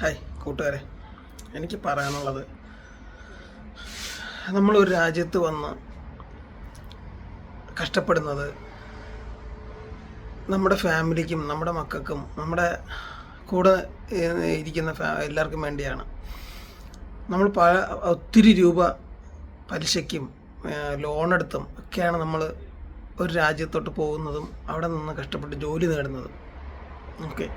Hi കൂട്ടുകാരെ. എനിക്ക് പറയാനുള്ളത് നമ്മളൊരു രാജ്യത്ത് വന്ന് കഷ്ടപ്പെടുന്നത് നമ്മുടെ ഫാമിലിക്കും നമ്മുടെ മക്കൾക്കും നമ്മുടെ കൂടെ ഇരിക്കുന്ന എല്ലാവർക്കും വേണ്ടിയാണ്. നമ്മൾ പല ഒത്തിരി രൂപ പലിശയ്ക്കും ലോണെടുത്തും ഒക്കെയാണ് നമ്മൾ ഒരു രാജ്യത്തോട്ട് പോകുന്നതും അവിടെ നിന്ന് കഷ്ടപ്പെട്ട് ജോലി നേടുന്നതും. ഓക്കെ.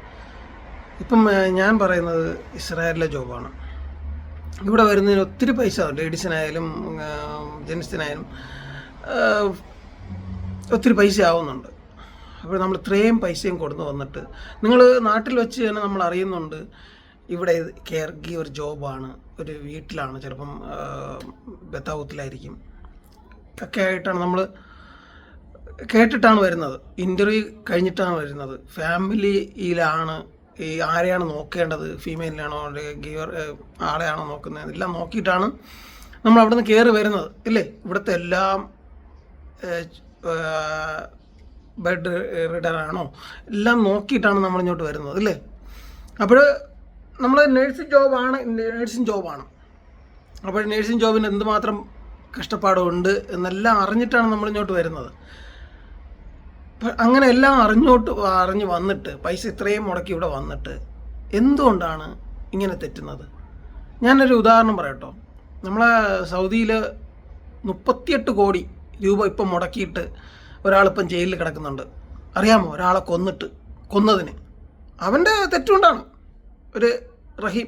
ഇപ്പം ഞാൻ പറയുന്നത് ഇസ്രായേലിലെ ജോബാണ്. ഇവിടെ വരുന്നതിന് ഒത്തിരി പൈസ ലേഡീസിനായാലും ജെൻസിനായാലും ഒത്തിരി പൈസ ആവുന്നുണ്ട്. അപ്പോൾ നമ്മൾ ഇത്രയും പൈസയും കൊടുന്നു വന്നിട്ട് നിങ്ങൾ നാട്ടിൽ വെച്ച് തന്നെ നമ്മൾ അറിയുന്നുണ്ട് ഇവിടെ കെയർ ഗീവർ ജോബാണ്. ഒരു വീട്ടിലാണ് ചിലപ്പം ബത്താവൂത്തിലായിരിക്കും. ഒക്കെ ആയിട്ടാണ് നമ്മൾ കേട്ടിട്ടാണ് വരുന്നത്. ഇന്റർവ്യൂ കഴിഞ്ഞിട്ടാണ് വരുന്നത്. ഫാമിലിയിലാണ് ഈ ആരെയാണ് നോക്കേണ്ടത്? ഫീമെയിലാണോ ഗിയർ ആളെയാണോ നോക്കുന്നത്? എല്ലാം നോക്കിയിട്ടാണ് നമ്മൾ അവിടെ നിന്ന് കയറി വരുന്നത് ഇല്ലേ? ഇവിടുത്തെ എല്ലാം ബെഡ് റിഡറാണോ എല്ലാം നോക്കിയിട്ടാണ് നമ്മൾ ഇങ്ങോട്ട് വരുന്നത് ഇല്ലേ? അപ്പോൾ നമ്മൾ നേഴ്സിംഗ് ജോബാണ് നേഴ്സിംഗ് ജോബാണ് അപ്പോൾ നേഴ്സിംഗ് ജോബിന് എന്തുമാത്രം കഷ്ടപ്പാടുണ്ട് എന്നെല്ലാം അറിഞ്ഞിട്ടാണ് നമ്മൾ ഇങ്ങോട്ട് വരുന്നത്. അങ്ങനെ എല്ലാം അറിഞ്ഞോട്ട് അറിഞ്ഞ് വന്നിട്ട് പൈസ ഇത്രയും മുടക്കി ഇവിടെ വന്നിട്ട് എന്തുകൊണ്ടാണ് ഇങ്ങനെ തെറ്റുന്നത്? ഞാനൊരു ഉദാഹരണം പറയട്ടോ. നമ്മളെ സൗദിയിൽ മുപ്പത്തിയെട്ട് കോടി രൂപ ഇപ്പം മുടക്കിയിട്ട് ഒരാളിപ്പം ജയിലിൽ കിടക്കുന്നുണ്ട്. അറിയാമോ? ഒരാളെ കൊന്നിട്ട് കൊന്നതിന്. അവന്റെ തെറ്റുകൊണ്ടാണ്. ഒരു റഹീം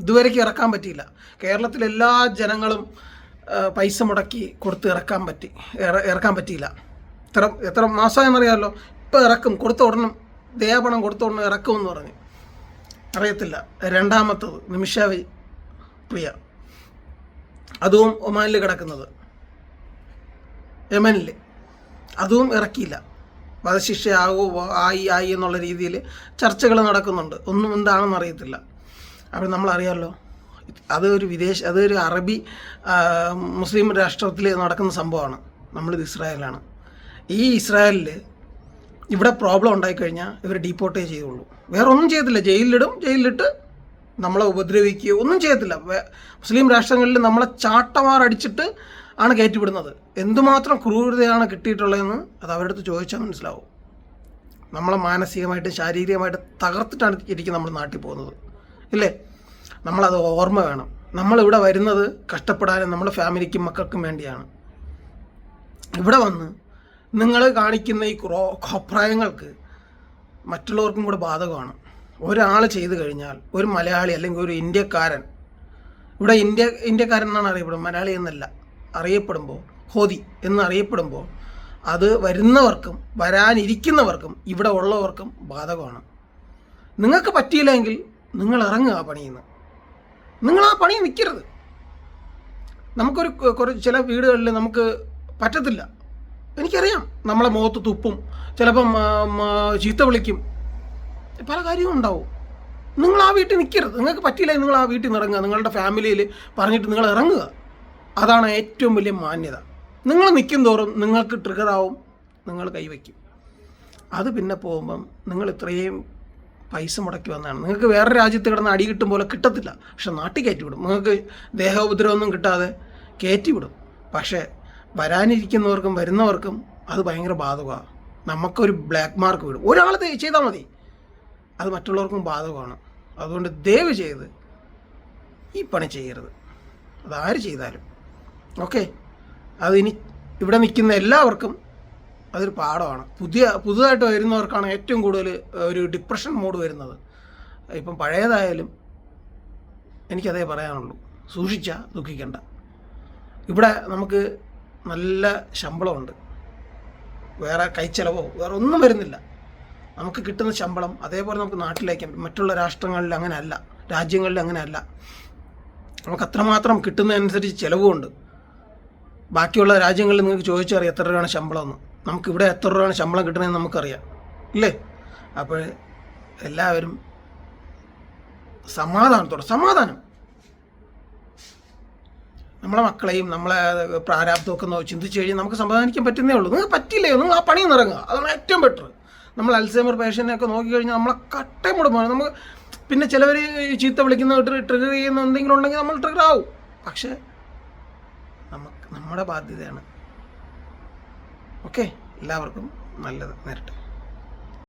ഇതുവരേക്ക് ഇറക്കാൻ പറ്റിയില്ല. കേരളത്തിലെ എല്ലാ ജനങ്ങളും പൈസ മുടക്കി കൊടുത്ത് ഇറക്കാൻ പറ്റി ഇറ- ഇറക്കാൻ പറ്റിയില്ല. എത്ര എത്ര മാസമായെന്നറിയാമല്ലോ ഇപ്പം ഇറക്കും കൊടുത്ത ഉടനെ ദയാപണം കൊടുത്ത ഉടനെ ഇറക്കുമെന്ന് പറഞ്ഞ്. അറിയത്തില്ല. രണ്ടാമത്തത് നിമിഷാവി പ്രിയ. അതും ഒമാനിൽ കിടക്കുന്നത്. യമനിൽ അതും ഇറക്കിയില്ല. വധശിക്ഷയാകോ ആയി ആയി എന്നുള്ള രീതിയിൽ ചർച്ചകൾ നടക്കുന്നുണ്ട്. ഒന്നും എന്താണെന്ന് അറിയത്തില്ല. അപ്പോൾ നമ്മളറിയാമല്ലോ അത് ഒരു വിദേശ അതൊരു അറബി മുസ്ലിം രാഷ്ട്രത്തിൽ നടക്കുന്ന സംഭവമാണ്. നമ്മളിത് ഇസ്രായേലാണ് ഈ ഇസ്രായേലിൽ ഇവിടെ പ്രോബ്ലം ഉണ്ടായിക്കഴിഞ്ഞാൽ ഇവർ ഡീപ്പോർട്ടേ ചെയ്തുള്ളൂ. വേറെ ഒന്നും ചെയ്യത്തില്ല. ജയിലിലിടും ജയിലിലിട്ട് നമ്മളെ ഉപദ്രവിക്കുകയോ ഒന്നും ചെയ്യത്തില്ല. മുസ്ലിം രാഷ്ട്രങ്ങളിൽ നമ്മളെ ചാട്ടമാറടിച്ചിട്ട് ആണ് കയറ്റിവിടുന്നത്. എന്തുമാത്രം ക്രൂരതയാണ് കിട്ടിയിട്ടുള്ളതെന്ന് അത് അവരുടെ അടുത്ത് ചോദിച്ചാൽ മനസ്സിലാവും. നമ്മളെ മാനസികമായിട്ടും ശാരീരികമായിട്ട് തകർത്തിട്ടാണ് ഇരിക്കും നമ്മൾ നാട്ടിൽ പോകുന്നത്. ഇല്ലേ? നമ്മളത് ഓർമ്മ വേണം. നമ്മളിവിടെ വരുന്നത് കഷ്ടപ്പെടാനും നമ്മുടെ ഫാമിലിക്കും മക്കൾക്കും വേണ്ടിയാണ്. ഇവിടെ വന്ന് നിങ്ങൾ കാണിക്കുന്ന ഈ ക്രോ അഭിപ്രായങ്ങൾക്ക് മറ്റുള്ളവർക്കും കൂടെ ബാധകമാണ്. ഒരാൾ ചെയ്തു കഴിഞ്ഞാൽ ഒരു മലയാളി അല്ലെങ്കിൽ ഒരു ഇന്ത്യക്കാരൻ ഇവിടെ ഇന്ത്യ ഇന്ത്യക്കാരൻ എന്നാണ് അറിയപ്പെടുന്നത് മലയാളി എന്നല്ല അറിയപ്പെടുമ്പോൾ ഹോദി എന്നറിയപ്പെടുമ്പോൾ അത് വരുന്നവർക്കും വരാനിരിക്കുന്നവർക്കും ഇവിടെ ഉള്ളവർക്കും ബാധകമാണ്. നിങ്ങൾക്ക് പറ്റിയില്ലെങ്കിൽ നിങ്ങൾ ഇറങ്ങുക ആ പണിയിൽ നിന്ന് നിങ്ങൾ ആ പണി നിൽക്കരുത്. നമുക്കൊരു കുറച്ച് ചില വീടുകളിൽ നമുക്ക് പറ്റത്തില്ല. എനിക്കറിയാം. നമ്മളെ മുഖത്ത് തുപ്പും ചിലപ്പം ചീത്ത വിളിക്കും. പല കാര്യവും ഉണ്ടാവും. നിങ്ങൾ ആ വീട്ടിൽ നിൽക്കരുത്. നിങ്ങൾക്ക് പറ്റിയില്ല നിങ്ങൾ ആ വീട്ടിൽ നിന്ന് ഇറങ്ങുക. നിങ്ങളുടെ ഫാമിലിയിൽ പറഞ്ഞിട്ട് നിങ്ങൾ ഇറങ്ങുക. അതാണ് ഏറ്റവും വലിയ മാന്യത. നിങ്ങൾ നിൽക്കും തോറും നിങ്ങൾക്ക് ട്രിഗറാവും നിങ്ങൾ കൈവയ്ക്കും. അത് പിന്നെ പോകുമ്പം നിങ്ങൾ ഇത്രയും പൈസ മുടക്കി വന്നതാണ്. നിങ്ങൾക്ക് വേറെ രാജ്യത്ത് കിടന്ന് അടി കിട്ടും പോലെ കിട്ടത്തില്ല. പക്ഷെ നാട്ടിൽ കയറ്റിവിടും. നിങ്ങൾക്ക് ദേഹോപദ്രവമൊന്നും കിട്ടാതെ കയറ്റിവിടും. പക്ഷേ വരാനിരിക്കുന്നവർക്കും വരുന്നവർക്കും അത് ഭയങ്കര ബാധകമാണ് നമുക്കൊരു ബ്ലാക്ക് മാർക്ക് വിടും. ഒരാൾ ചെയ്താൽ മതി. അത് മറ്റുള്ളവർക്കും ബാധകമാണ്. അതുകൊണ്ട് ദയവ് ചെയ്ത് ഈ പണി ചെയ്യരുത്. അതാര് ചെയ്താലും. ഓക്കെ? അതിനി ഇവിടെ നിൽക്കുന്ന എല്ലാവർക്കും അതൊരു പാഠമാണ്. പുതിയ പുതുതായിട്ട് വരുന്നവർക്കാണ് ഏറ്റവും കൂടുതൽ ഒരു ഡിപ്രഷൻ മോഡ് വരുന്നത്. ഇപ്പം പഴയതായാലും എനിക്കതേ പറയാനുള്ളൂ. സൂക്ഷിച്ച ദുഃഖിക്കണ്ട. ഇവിടെ നമുക്ക് നല്ല ശമ്പളമുണ്ട്. വേറെ കൈച്ചെലവോ വേറെ ഒന്നും വരുന്നില്ല. നമുക്ക് കിട്ടുന്ന ശമ്പളം അതേപോലെ നമുക്ക് നാട്ടിലേക്ക് മറ്റുള്ള രാഷ്ട്രങ്ങളിൽ അങ്ങനെ അല്ല രാജ്യങ്ങളിൽ അങ്ങനെ അല്ല. നമുക്ക് അത്രമാത്രം കിട്ടുന്നതനുസരിച്ച് ചിലവുമുണ്ട് ബാക്കിയുള്ള രാജ്യങ്ങളിൽ നിങ്ങൾക്ക് ചോദിച്ചറിയാം എത്ര രൂപയാണ് ശമ്പളം എന്ന് നമുക്ക് ഇവിടെ എത്ര രൂപയാണ് ശമ്പളം കിട്ടണമെന്ന് നമുക്കറിയാം. ഇല്ലേ? അപ്പോൾ എല്ലാവരും സമാധാനത്തോടെ സമാധാനം. നമ്മളെ മക്കളെയും നമ്മളെ പ്രാരാബ്ദമൊക്കെ ചിന്തിച്ച് കഴിഞ്ഞാൽ നമുക്ക് സമാധാനിക്കാൻ പറ്റുന്നേ ഉള്ളൂ. നിങ്ങൾക്ക് പറ്റില്ലേ നിങ്ങൾ ആ പണി നിറങ്ങുക അതാണ് ഏറ്റവും ബെറ്റർ നമ്മൾ അൽസൈമർ പേഷ്യന്റിനൊക്കെ നോക്കിക്കഴിഞ്ഞാൽ നമ്മളെ കട്ടയും കൂടെ പോകണം നമുക്ക് പിന്നെ ചിലവർ ചീത്ത വിളിക്കുന്ന ട്രിഗർ ചെയ്യുന്ന എന്തെങ്കിലും ഉണ്ടെങ്കിൽ നമ്മൾ ട്രിഗർ ആവും. പക്ഷേ നമുക്ക് നമ്മുടെ ബാധ്യതയാണ്. ഓക്കെ എല്ലാവർക്കും നല്ലത് നേരിട്ട്.